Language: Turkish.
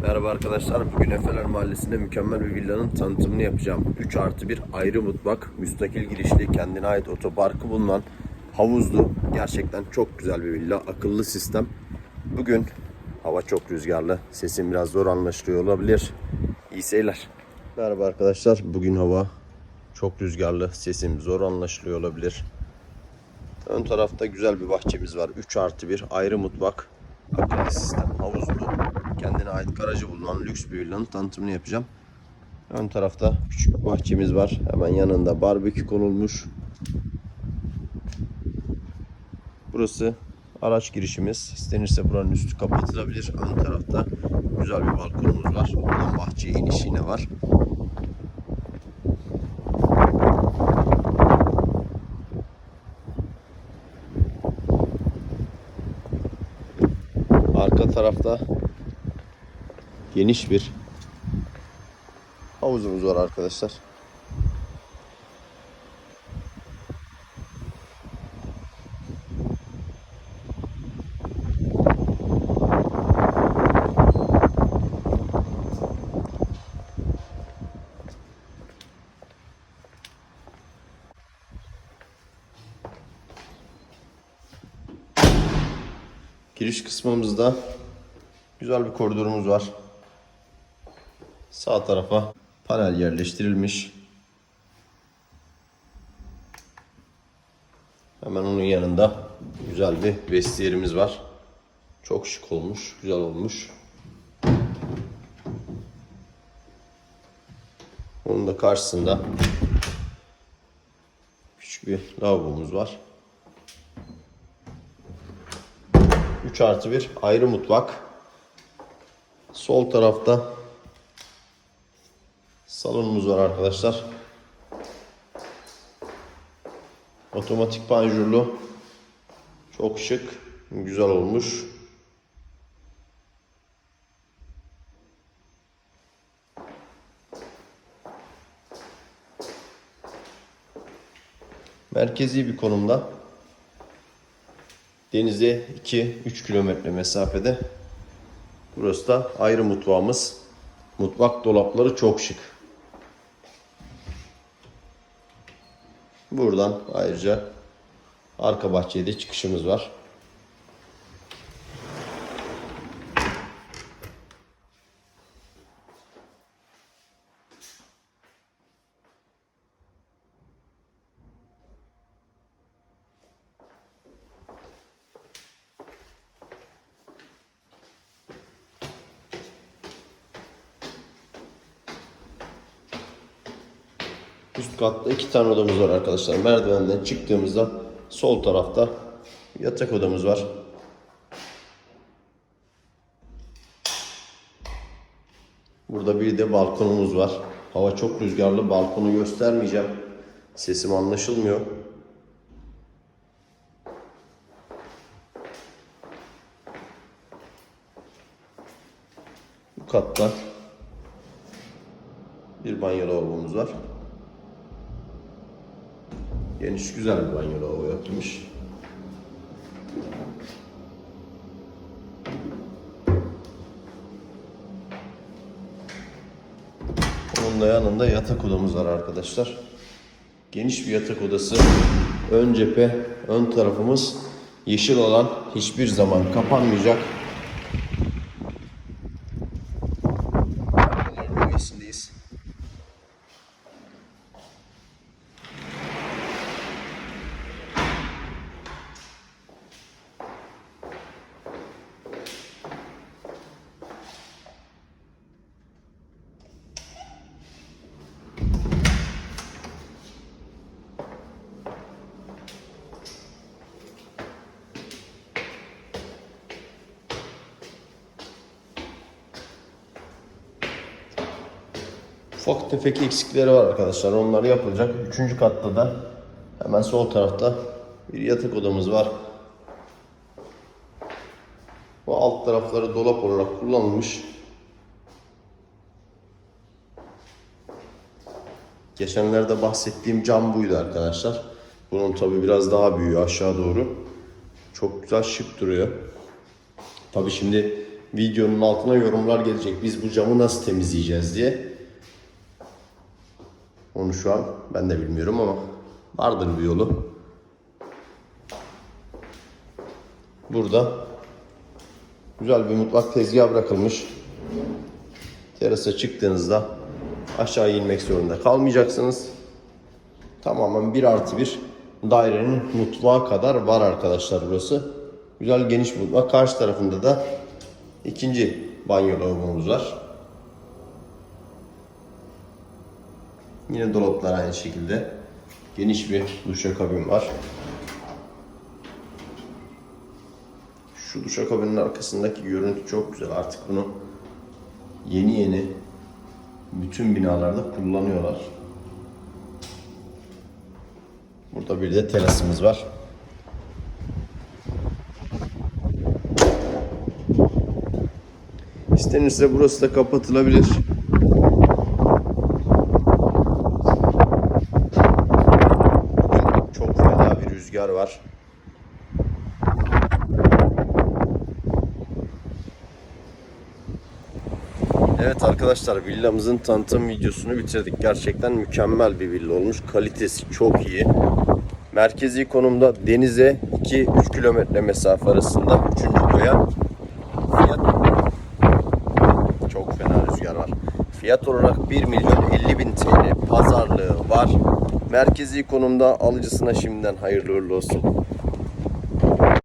Merhaba arkadaşlar. Bugün Efeler Mahallesi'nde mükemmel bir villanın tanıtımını yapacağım. 3 artı 1 ayrı mutfak, müstakil girişli, kendine ait otoparkı bulunan havuzlu. Gerçekten çok güzel bir villa. Akıllı sistem. Bugün hava çok rüzgarlı. Sesim biraz zor anlaşılıyor olabilir. İyi seyirler. Merhaba arkadaşlar. Bugün hava çok rüzgarlı. Sesim zor anlaşılıyor olabilir. Ön tarafta güzel bir bahçemiz var. 3 artı 1 ayrı mutfak. Akıllı sistem, havuzlu. Kendine ait garajı bulunan lüks bir villanın tanıtımını yapacağım. Ön tarafta küçük bir bahçemiz var. Hemen yanında barbekü konulmuş. Burası araç girişimiz. İstenirse buranın üstü kapatılabilir. Ön tarafta güzel bir balkonumuz var. Oradan bahçeye iniş yine var. Arka tarafta geniş bir havuzumuz var arkadaşlar. Giriş kısmımızda güzel bir koridorumuz var. Sağ tarafa panel yerleştirilmiş. Hemen onun yanında güzel bir vestiyerimiz var. Çok şık olmuş, güzel olmuş. Onun da karşısında küçük bir lavabomuz var. 3 artı 1 ayrı mutfak. Sol tarafta salonumuz var arkadaşlar. Otomatik panjurlu. Çok şık. Güzel olmuş. Merkezi bir konumda. Denize 2-3 kilometre mesafede. Burası da ayrı mutfağımız. Mutfak dolapları çok şık. Buradan ayrıca arka bahçeye de çıkışımız var. Üst katta iki tane odamız var arkadaşlar. Merdivenden çıktığımızda sol tarafta yatak odamız var. Burada bir de balkonumuz var. Hava çok rüzgarlı. Balkonu göstermeyeceğim. Sesim anlaşılmıyor. Bu katta bir banyo lavabomuz var. Geniş güzel bir banyo lavabo yapılmış. Onun da yanında yatak odamız var arkadaşlar. Geniş bir yatak odası. Ön cephe, ön tarafımız yeşil alan hiçbir zaman kapanmayacak. Ufak tefek eksikleri var arkadaşlar. Onlar yapılacak. Üçüncü katta da hemen sol tarafta bir yatak odamız var. Bu alt tarafları dolap olarak kullanılmış. Geçenlerde bahsettiğim cam buydu arkadaşlar. Bunun tabi biraz daha büyüğü aşağı doğru. Çok güzel şık duruyor. Tabi şimdi videonun altına yorumlar gelecek. Biz bu camı nasıl temizleyeceğiz diye. Onu şu an ben de bilmiyorum ama vardır bir yolu. Burada güzel bir mutfak tezgahı bırakılmış. Terasa çıktığınızda aşağı inmek zorunda kalmayacaksınız. Tamamen bir artı bir dairenin mutfağı kadar var arkadaşlar burası. Güzel geniş mutfak. Karşı tarafında da ikinci banyo lavabomuz var. Yine dolaplar aynı şekilde. Geniş bir duşakabin var. Şu duşakabinin arkasındaki görüntü çok güzel. Artık bunu yeni yeni bütün binalarda kullanıyorlar. Burada bir de terasımız var. İstenirse burası da kapatılabilir. Bugün çok fena bir rüzgar var. Evet arkadaşlar villamızın tanıtım videosunu bitirdik. Gerçekten mükemmel bir villa olmuş. Kalitesi çok iyi. Merkezi konumda denize 2-3 kilometre mesafe arasında 3. boya. Fiyat çok fena rüzgar var. Fiyat olarak 1 milyon 50 bin TL pazarlığı var. Merkezi konumda alıcısına şimdiden hayırlı uğurlu olsun.